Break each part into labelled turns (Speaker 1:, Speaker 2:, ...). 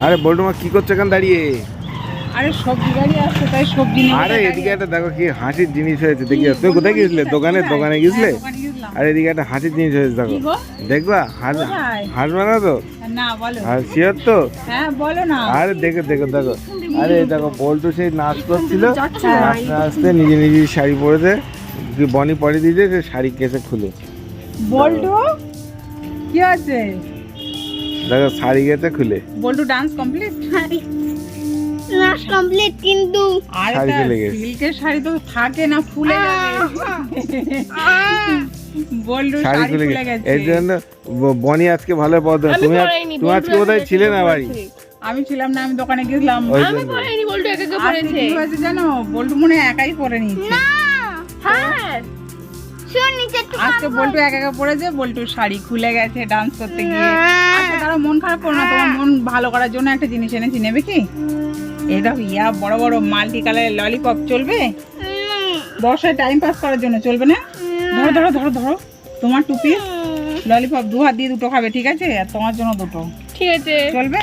Speaker 1: আরে বল্টুমা কি করছ এখান দাঁড়িয়ে?
Speaker 2: আরে সবজি গাড়ি আসছে তাই সবজি নেব
Speaker 1: আরে এদিকে একটা দেখো কি হাসির জিনিস হয়েছে দেখি তুমি কোথায় গিয়েছিলে? দোকানে? দোকানে গিয়েছিলে?
Speaker 2: হ্যাঁ।
Speaker 1: আর এদিকে একটা হাসির জিনিস হয়েছে দেখো। দেখবা? হাস হাসবে না তো।
Speaker 2: না বলো।
Speaker 1: আর শিওর তো?
Speaker 2: হ্যাঁ বলো না।
Speaker 1: আরে দেখো দেখো দেখো। আরে দেখো বল্টু সেই নাচ করছিল। নাচ নাচতে নিজে নিজে শাড়ি পরেছে। বনি পরে দিয়েছে সে শাড়ি কেসে খুলে।
Speaker 2: বল্টু কি আছে
Speaker 1: দেখো শাড়ি গেছে খুলে।
Speaker 2: বল্টু ডান্স কমপ্লিট
Speaker 3: নাচ কমপ্লিট কিন্তু
Speaker 2: আরে
Speaker 1: শাড়ি খুলে গেছে।
Speaker 2: সিল্কের শাড়ি তো থাকে না ফুলে যাবে। বল্টু
Speaker 1: শাড়ি
Speaker 2: শাড়ি
Speaker 1: খুলে গেছে।
Speaker 2: গেছে।
Speaker 1: জন্য বনি আজকে ভালো পদ তুমি আজ- তুমি আজকে বোধহয় ছিলে না বাড়ি
Speaker 2: আমি ছিলাম না আমি দোকানে গেছিলাম।
Speaker 1: ওই
Speaker 3: আমি
Speaker 1: জন্য।
Speaker 3: পড়াইনি একা একা
Speaker 2: আজকে কি হয়েছে জানো? বল্টু মনে হয় একাই পরে নিচ্ছে
Speaker 3: হ্যাঁ। শোন নিচে একটু
Speaker 2: আজকে বল্টু একা একা পড়েছে? বল্টু শাড়ি খুলে গেছে ডান্স করতে গিয়ে। আজকে তারা মন খারাপ করো না তোমার মন ভালো করার জন্য একটা জিনিস এনেছি নেবে কি? এই দেখো ইয়া বড় বড় মাল্টি কালারের ললিপপ চলবে বর্ষায় টাইম পাস করার জন্য চলবে না? ধরো ধরো ধরো ধরো। তোমার টুপি ললিপপ দু হাত দিয়ে দুটো খাবে ঠিক আছে? আর তোমার জন্য দুটো।
Speaker 3: ঠিক আছে।
Speaker 2: চলবে?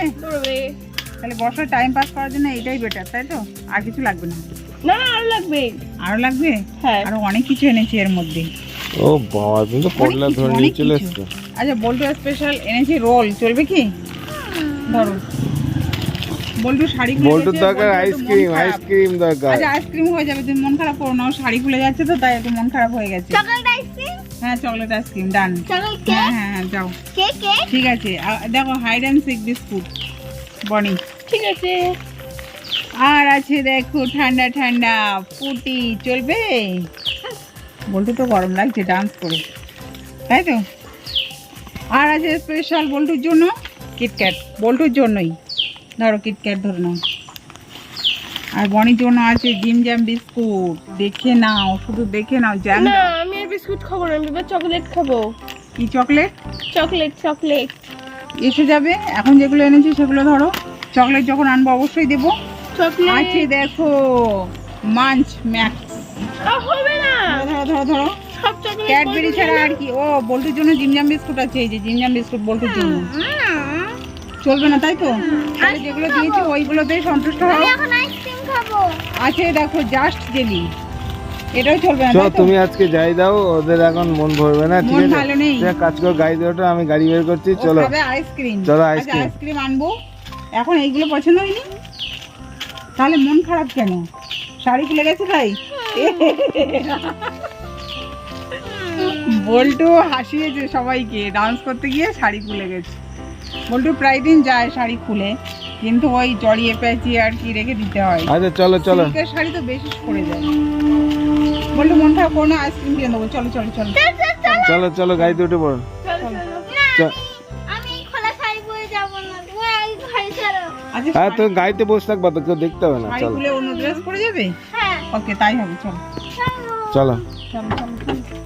Speaker 2: তাহলে বর্ষায় টাইম পাস করার জন্য এইটাই বেটার তাই তো? আর কিছু লাগবে না
Speaker 3: না আর লাগবে।
Speaker 2: আরও লাগবে?
Speaker 3: হ্যাঁ।
Speaker 2: আরও অনেক কিছু এনেছি এর মধ্যে।
Speaker 1: ও বাবা তুমি তো পটলা ধরে নিয়ে চলে। এসছো।
Speaker 2: আচ্ছা বল্টু স্পেশাল এনেছি রোল চলবে কি? ধরো। বল্টু শাড়ি খুলে
Speaker 1: বল্টুর দরকার আইসক্রিম আইসক্রিম দরকার।
Speaker 2: আচ্ছা আইসক্রিম হয়ে যাবে তুমি মন খারাপ করো না শাড়ি খুলে যাচ্ছে তো তাই একটু মন খারাপ হয়ে গেছে।
Speaker 3: চকলেট আইসক্রিম
Speaker 2: হ্যাঁ chocolate ice cream done
Speaker 3: chocolate
Speaker 2: হ্যাঁ
Speaker 3: কেক
Speaker 2: হ্যাঁ হ্যাঁ যাও।
Speaker 3: কেক কেক
Speaker 2: ঠিক আছে দেখো হাইড অ্যান্ড সিক বিস্কুট বনি।
Speaker 3: ঠিক আছে।
Speaker 2: আর আছে দেখো ঠান্ডা ঠান্ডা ফুটি চলবে? বল্টু তো গরম লাগছে ডান্স করে। তাই তো? আর আছে স্পেশাল বল্টুর জন্য কিটক্যাট বল্টুর জন্যই। ধরো কিটক্যাট ধরে নাও। আর বনির জন্য আছে জিম জ্যাম বিস্কুট দেখে নাও শুধু দেখে নাও জ্যাম
Speaker 3: না আমি আর বিস্কুট খাব না আমি এবার চকলেট খাব।
Speaker 2: কি চকলেট
Speaker 3: চকলেট চকলেট
Speaker 2: এসে যাবে এখন যেগুলো এনেছি সেগুলো ধরো। চকলেট যখন আনব অবশ্যই দেবো। আছে দেখো মাঞ্চ ম্যাক্স
Speaker 3: হবে না।
Speaker 2: ধরো ধরো ধরো
Speaker 3: সব চকলেট
Speaker 2: ক্যাডবেরি ছাড়া আর কি। ও বল্টুর জন্য জিমজাম বিস্কুট আছে এই যে জিমজাম বিস্কুট বল্টুর জন্য। চলবে না তাই তো? তাহলে যেগুলো দিয়েছি ওইগুলোতেই সন্তুষ্ট হও।
Speaker 3: এখন আইসক্রিম খাব।
Speaker 2: আছে দেখো জাস্ট জেলি। এটাও চলবে না
Speaker 1: চলো তুমি আজকে যাই দাও ওদের এখন মন ভরবে না ঠিক আছে?
Speaker 2: ভালো নেই।
Speaker 1: কাজ করো গাড়ি দেওয়াটা আমি গাড়ি বের করছি চলো।
Speaker 2: আইসক্রিম।
Speaker 1: চলো, আইসক্রিম।
Speaker 2: আইসক্রিম আনব। এখন এইগুলো পছন্দ হয়নি? তাহলে মন খারাপ কেন? শাড়ি খুলে গেছে তাই বল্টু হাসিয়েছে সবাইকে ডান্স করতে গিয়ে শাড়ি খুলে গেছে। বল্টু প্রায় দিন যায় শাড়ি খুলে কিন্তু ওই জড়িয়ে পেঁচিয়ে আর কি রেখে দিতে হয়।
Speaker 1: আচ্ছা চলো চলো।
Speaker 2: শাড়ি তো বেশি পড়ে যায়। বল্টু মন খারাপ করো না আইসক্রিম কিনে দেবো। চলো চলো চলো।
Speaker 1: চলো চলো গাড়িতে উঠে পড়ো। চ-
Speaker 3: আমি খোলা শাড়ি পরে যাব না। তুমি এই শাড়ি
Speaker 2: আচ্ছা
Speaker 1: হ্যাঁ তুমি গাড়িতে বসে থাকবা তো কেউ দেখতে হবে না চলো।
Speaker 2: খুলে অন্য ড্রেস পরে যাবে?
Speaker 3: হ্যাঁ
Speaker 2: ওকে তাই হবে
Speaker 1: চলো।
Speaker 2: চলো চলো চলো।